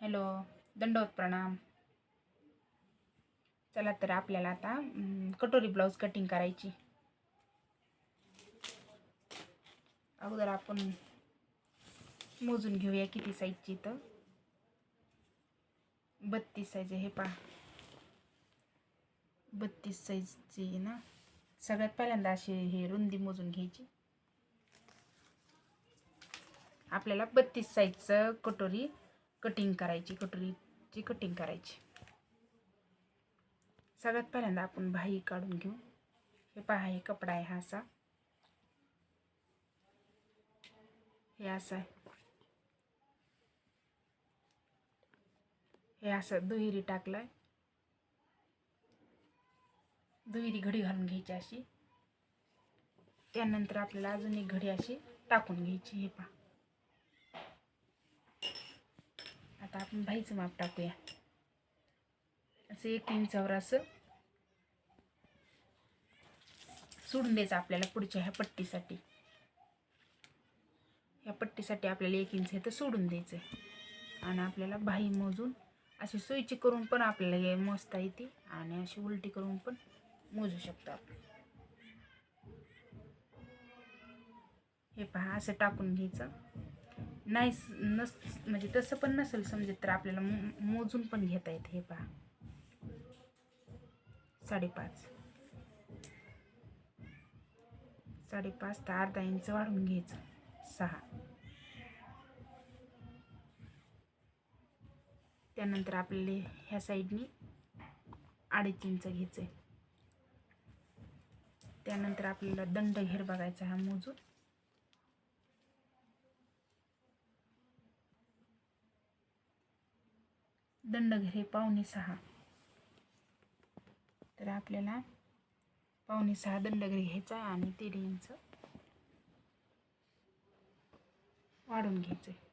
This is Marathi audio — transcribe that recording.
हॅलो दंडवत प्रणाम. चला तर आपल्याला आता कटोरी ब्लाऊज कटिंग करायची. अगोदर आपण मोजून घेऊया किती साईजची तर बत्तीस साईज हे पहा. बत्तीस साईजची ना. सगळ्यात पहिल्यांदा अशी हे रुंदी मोजून घ्यायची. आपल्याला बत्तीस साईजचं कटोरी कटिंग करायची कटोरीची कटिंग करायची. सगळ्यात पहिल्यांदा आपण भाई काढून घेऊ. हे पहा हे कपडा आहे हा असा. हे असं आहे. हे असं दुहेरी टाकलंय. दुहेरी घडी घालून घ्यायची अशी. त्यानंतर आपल्याला अजून एक घडी अशी टाकून घ्यायची हे पहा. आता आपण बाईचं माप टाकूया. असं एक इंचावर असं सोडून द्यायचं आपल्याला पुढच्या ह्या पट्टीसाठी. ह्या पट्टीसाठी आपल्याला एक इंच हे तर सोडून द्यायचं आहे. आणि आपल्याला बाही मोजून अशी सुईची करून पण आपल्याला हे मोजता येते आणि अशी उलटी करून पण मोजू शकतो आपण. हे पहा असं टाकून घ्यायचं. नाही स- नस म्हणजे तसं पण नसेल समजत तर आपल्याला मो- मोजून पण घेता येते हे पहा. साडेपाच. साडेपाच तर अर्धा इंच वाढून घ्यायचं. सहा. त्यानंतर आपल्याला ह्या साईडनी अडीच इंच घ्यायचं आहे त्यानंतर आपल्याला दंड घेर बघायचा हा मोजून. दंडघरे पावणे सहा. तर आपल्याला पावणे सहा दंडघरे घ्यायचा आहे आणि दीड इंच वाढून घ्यायचं आहे